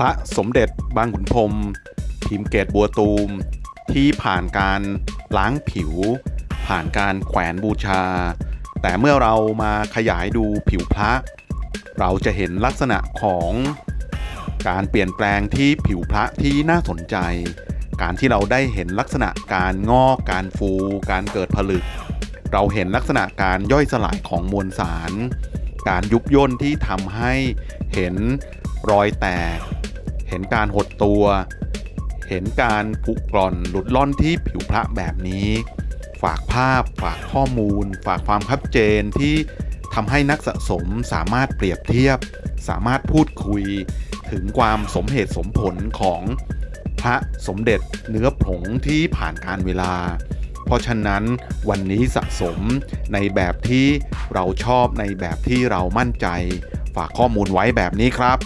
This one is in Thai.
ระสมเด็จบางขุนพรมพิมเกตบัวตูม ที่ผ่านการล้างผิว ผ่านการแขวนบูชา แต่เมื่อเรามาขยายดูผิวพระ เราจะเห็นลักษณะของการเปลี่ยนแปลงที่ผิวพระที่น่าสนใจ การที่เราได้เห็นลักษณะการงอก การฟู การเกิดผลึก เราเห็นลักษณะการย่อยสลายของมวลสาร การยุบย่นที่ทำให้เห็นรอยแตก เห็นการหดตัว เห็นการผุกร่อนหลุดล่อนที่ผิวพระแบบนี้ ฝากภาพ ฝากข้อมูล ฝากความชัดเจนที่ทำให้นักสะสมสามารถเปรียบเทียบ สามารถพูดคุย ถึงความสมเหตุสมผลของพระสมเด็จเนื้อผงที่ผ่านการเวลา เพราะฉะนั้นวันนี้สะสมในแบบที่เราชอบในแบบที่เรามั่นใจ ฝากข้อมูลไว้แบบนี้ครับ